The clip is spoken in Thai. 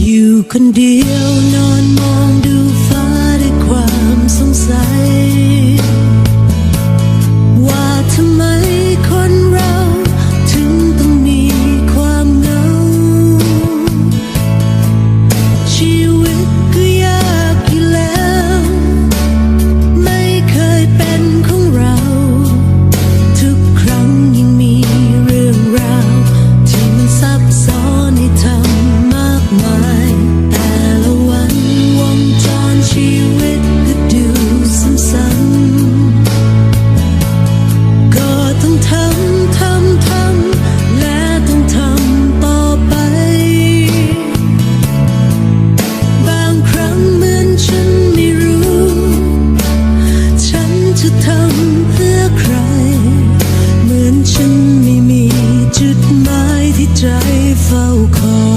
อยู่คน จะทำเพื่อใคร เหมือนฉันไม่มีจุดหมายที่ใจเฝ้าคอย